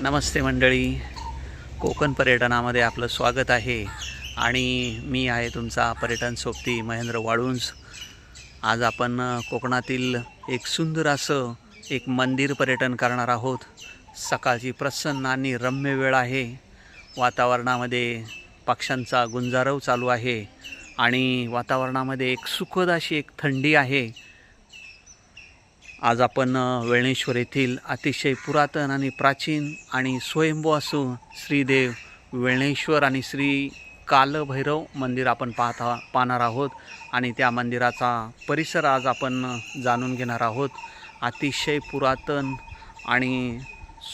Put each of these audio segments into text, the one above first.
नमस्ते मंडळी. कोकण पर्यटनामध्ये आपलं स्वागत आहे. आणि मी आहे तुमचा पर्यटन सोबती महेंद्र वाळुंज. आज आपण कोकणातील एक सुंदर असं एक मंदिर पर्यटन करणार आहोत. सकाळची प्रसन्न आणि रम्य वेळ आहे. वातावरणामध्ये पक्ष्यांचा गुंजारव चालू आहे. आणि वातावरणामध्ये एक सुखद अशी एक थंडी आहे. आज आपण वेळणेश्वर येथील अतिशय पुरातन आणि प्राचीन आणि स्वयंभू असून श्रीदेव वेळणेश्वर आणि श्री कालभैरव मंदिर आपण पाहता पाहणार आहोत. आणि त्या मंदिराचा परिसर आज आपण जाणून घेणार आहोत. अतिशय पुरातन आणि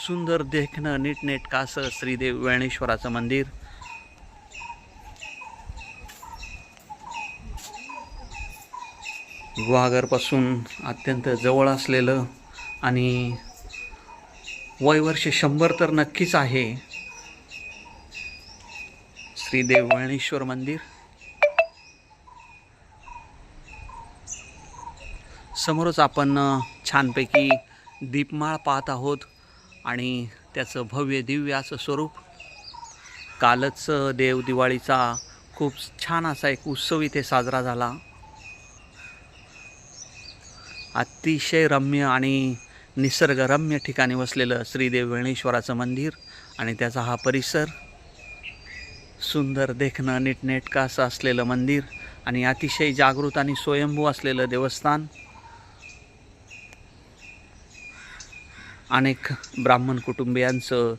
सुंदर देखणं नीटनेटकं असं श्रीदेव वेळणेश्वराचं मंदिर. गुहागरपासून अत्यंत जवळ असलेलं आणि वयवर्ष शंभर तर नक्कीच आहे. श्रीदेव वळणेश्वर मंदिर. समोरच आपण छानपैकी दीपमाळ पाहत आहोत आणि त्याचं भव्य दिव्य असं स्वरूप. कालच देव दिवाळीचा खूप छान असा एक उत्सव इथे साजरा झाला. अतिशय रम्य आणि निसर्गरम्य ठिकाणी वसलेलं श्रीदेव वेणेश्वराचं मंदिर आणि त्याचा हा परिसर. सुंदर देखणं नीटनेटकं असं असलेलं मंदिर आणि अतिशय जागृत आणि स्वयंभू असलेलं देवस्थान. अनेक ब्राह्मण कुटुंबियांचं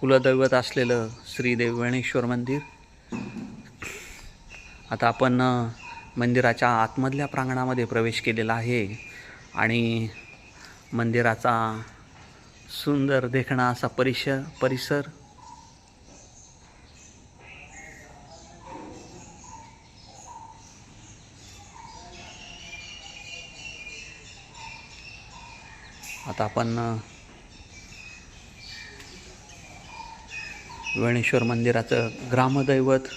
कुलदैवत असलेलं श्रीदेव वेणेश्वर मंदिर. आता आपण मंदिराच्या आतमधल्या प्रांगणामध्ये प्रवेश केलेला आहे. आणि मंदिराचा सुंदर देखणा असा परिसर परिसर. आता आपण वेणेश्वर मंदिराचं ग्रामदैवत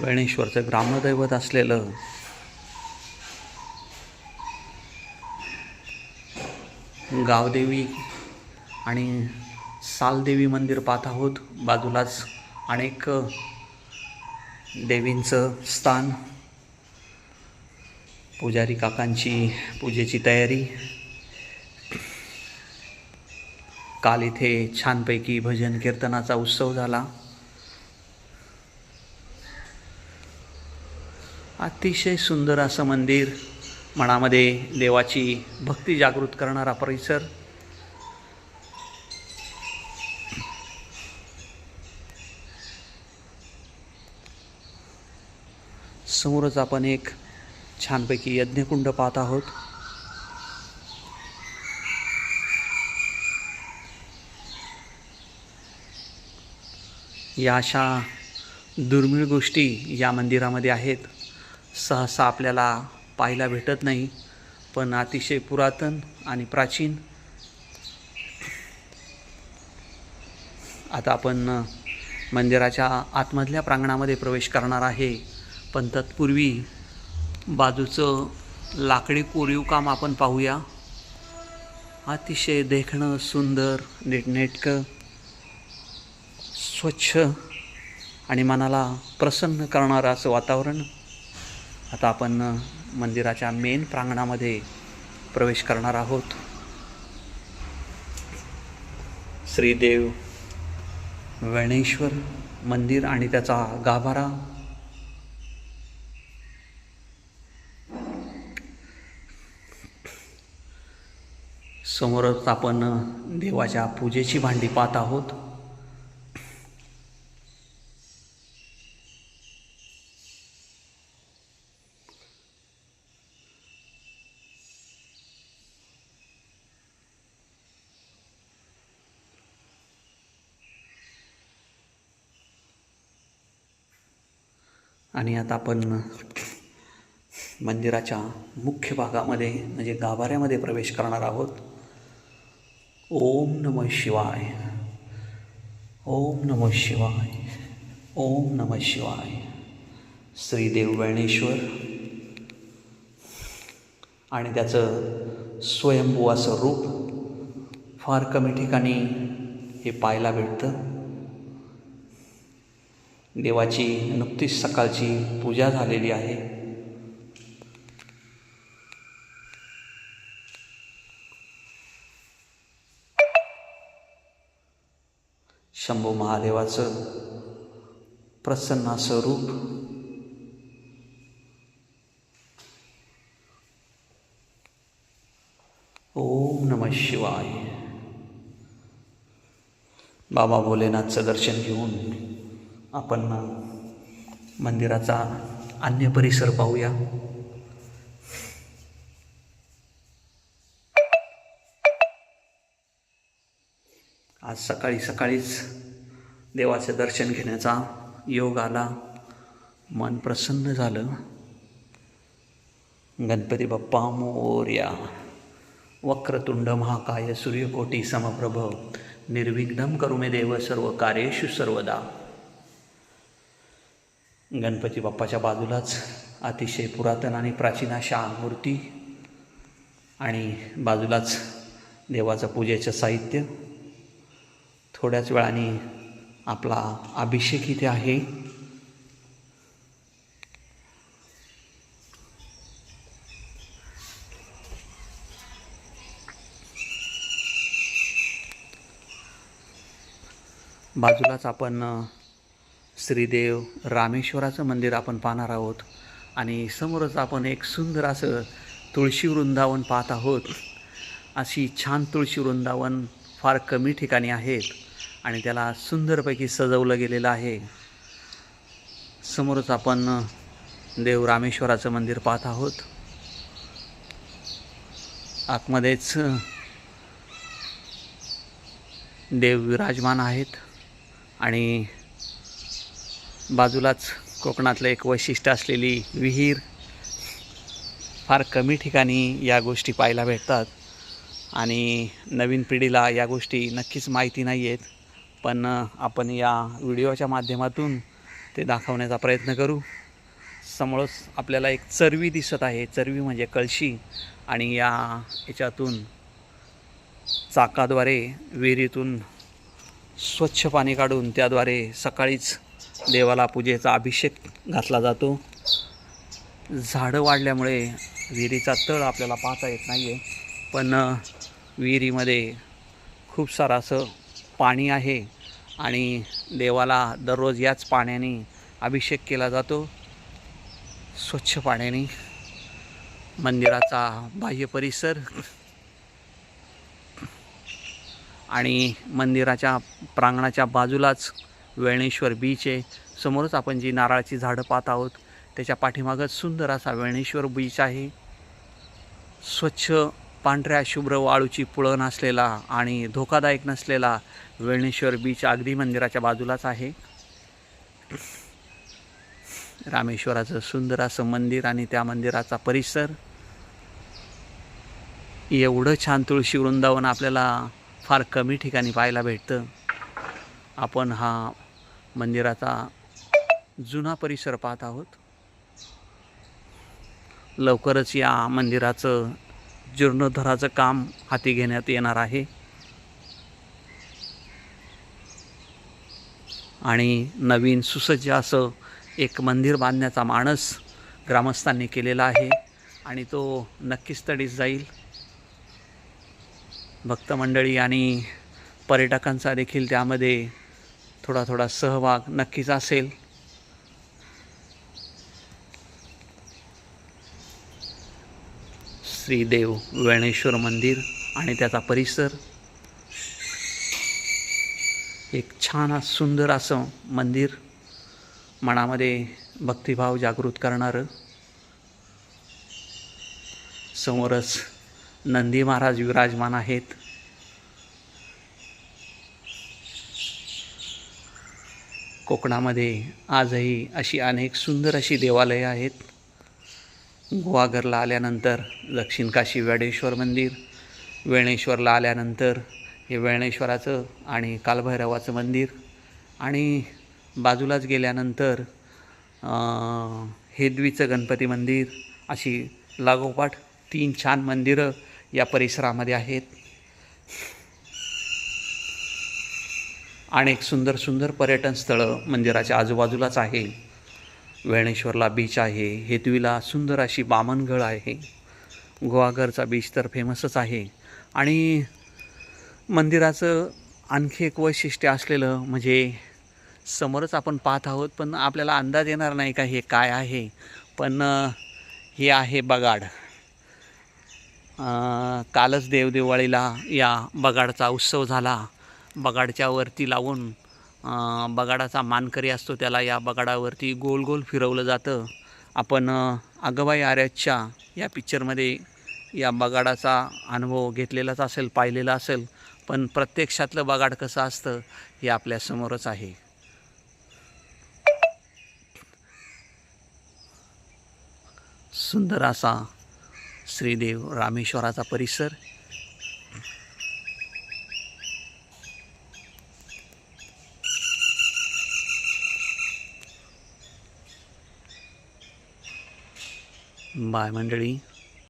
वेणेश्वरचं ग्रामदैवत असलेलं गावदेवी आणि सालदेवी मंदिर पाहत आहोत. बाजूलाच अनेक देवींचं स्थान पुजारी काकांची पूजेची तयारी. काल इथे छानपैकी भजन कीर्तनाचा उत्सव झाला. अतिशय सुंदर असं मंदिर. मनामध्ये देवाची भक्ती जागृत करणारा परिसर. समोरच आपण एक छानपैकी यज्ञकुंड पाहत आहोत. या अशा दुर्मिळ गोष्टी या मंदिरामध्ये आहेत. सहसा आपल्याला पाहायला भेटत नाही पण अतिशय पुरातन आणि प्राचीन. आता आपण मंदिराच्या आतमधल्या प्रांगणामध्ये प्रवेश करणार आहे पण तत्पूर्वी बाजूचं लाकडी कोरीव काम आपण पाहूया. अतिशय देखणं सुंदर नीटनेटकं स्वच्छ आणि मनाला प्रसन्न करणारं असं वातावरण. आता आपण मंदिराच्या मेन प्रांगणामध्ये प्रवेश करणार आहोत. श्रीदेव वेणेश्वर मंदिर आणि त्याचा गाभारा. समोरच आपण देवाच्या पूजेची भांडी पाहत आहोत. आणि आता आपण मंदिराच्या मुख्य भागामध्ये म्हणजे गाभाऱ्यामध्ये प्रवेश करणार आहोत. ओम नम शिवाय. ओम नम शिवाय. ओम नम शिवाय. श्रीदेव वेणेश्वर आणि त्याचं स्वयंभू असं रूप फार कमी ठिकाणी हे पाहायला भेटतं. देवाची नुकतीच सकाळची पूजा झालेली आहे. शंभू महादेवाचं प्रसन्न स्वरूप रूप ओम नम शिवाय. बाबा भोलेनाथचं दर्शन घेऊन आपण मंदिराचा अन्य परिसर पाहूया. आज सकाळी सकाळीच देवाचं दर्शन घेण्याचा योग आला. मन प्रसन्न झालं. गणपती बाप्पा मोर्या वक्रतुंड महाकाय सूर्यकोटी समप्रभ निर्विघ्नम करू मे देव सर्व कार्येषु सर्वदा. गणपती बाप्पाच्या बाजूलाच अतिशय पुरातन आणि प्राचीन अशा मूर्ती आणि बाजूलाच देवाचं पूजेचं साहित्य. थोड्याच वेळाने आपला अभिषेक इथे आहे. बाजूलाच आपण श्रीदेव रामेश्वराचं मंदिर आपण पाहणार आहोत. आणि समोरच आपण एक सुंदर असं तुळशी वृंदावन पाहत आहोत. अशी छान तुळशी वृंदावन फार कमी ठिकाणी आहेत आणि त्याला सुंदरपैकी सजवलं गेलेलं आहे. समोरच आपण देव रामेश्वराचं मंदिर पाहत आहोत. आतमध्येच देव विराजमान आहेत. आणि बाजूलाच कोकणातलं एक वैशिष्ट्य असलेली विहीर फार कमी ठिकाणी या गोष्टी पाहायला भेटतात. आणि नवीन पिढीला या गोष्टी नक्कीच माहिती नाही आहेत पण आपण या व्हिडिओच्या माध्यमातून ते दाखवण्याचा प्रयत्न करू. समोरच आपल्याला एक चरवी दिसत आहे. चरवी म्हणजे कळशी. आणि या याच्यातून चाकाद्वारे विहिरीतून स्वच्छ पाणी काढून त्याद्वारे सकाळीच देवाला पूजेचा अभिषेक घातला जातो. झाडं वाढल्यामुळे विहिरीचा तळ आपल्याला पाहता येत नाही आहे पण विहिरीमध्ये खूप सारं असं पाणी आहे आणि देवाला दररोज याच पाण्याने अभिषेक केला जातो. स्वच्छ पाण्याने. मंदिराचा बाह्य परिसर आणि मंदिराच्या प्रांगणाच्या बाजूलाच वेळणेश्वर बीच आहे. समोरच आपण जी नारळाची झाडं पाहत आहोत त्याच्या पाठीमागच सुंदर असा वेळणेश्वर बीच आहे. स्वच्छ पांढऱ्या शुभ्र वाळूची पुळण असलेला आणि धोकादायक नसलेला वेळणेश्वर बीच अगदी मंदिराच्या बाजूलाच आहे. रामेश्वराचं सुंदर असं मंदिर आणि त्या मंदिराचा परिसर. एवढं छान तुळशी वृंदावन आपल्याला फार कमी ठिकाणी पाहायला भेटतं. आपण हा मंदिराचा जुना परिसर पाहत आहोत. लवकरच या मंदिराचं जीर्णोद्धाराचं काम हाती घेण्यात येणार आहे. आणि नवीन सुसज्ज असं एक मंदिर बांधण्याचा मानस ग्रामस्थांनी केलेला आहे आणि तो नक्कीच तडीस जाईल. भक्तमंडळी आणि पर्यटकांचा देखील त्यामध्ये थोडा थोडा सहभाग नक्कीच असेल. श्रीदेव वेणेश्वर मंदिर आणि त्याचा परिसर. एक छान सुंदर असं मंदिर मनामध्ये भक्तिभाव जागृत करणारं. समोरच नंदी महाराज विराजमान आहेत. कोकणामध्ये आजही अशी अनेक सुंदर अशी देवालयं आहेत. गोवाघरला आल्यानंतर दक्षिण काशी वेडेश्वर मंदिर वेणेश्वरला आल्यानंतर हे वेणेश्वराचं आणि कालभैरवाचं मंदिर आणि बाजूलाच गेल्यानंतर अं, हेदवीचं गणपती मंदिर अशी लागोपाठ तीन छान मंदिरं या परिसरामध्ये आहेत. अनेक सुंदर सुंदर पर्यटन स्थळं मंदिराच्या आजूबाजूलाच आहे. वेणेश्वरला बीच आहे हेतवीला सुंदर अशी बामणगळ आहे. गोवाघरचा बीच तर फेमसच आहे. आणि मंदिराचं आणखी एक वैशिष्ट्य असलेलं म्हणजे समोरच आपण पाहत आहोत पण आपल्याला अंदाज येणार नाही का हे काय आहे. पण हे आहे बगाड. कालच देवदिवाळीला या बगाडचा उत्सव झाला. बगाडच्या वरती लावून बगाडाचा मानकरी असतो त्याला या बगाडावरती गोल गोल फिरवलं जातं. आपण अ, अगबाई आर्याच्या या पिक्चरमध्ये या बगाडाचा अनुभव घेतलेलाच असेल पाहिलेला असेल. पण प्रत्यक्षातलं बगाड कसं असतं हे आपल्यासमोरच आहे. सुंदर असा श्रीदेव रामेश्वराचा परिसर. बाय मंडळी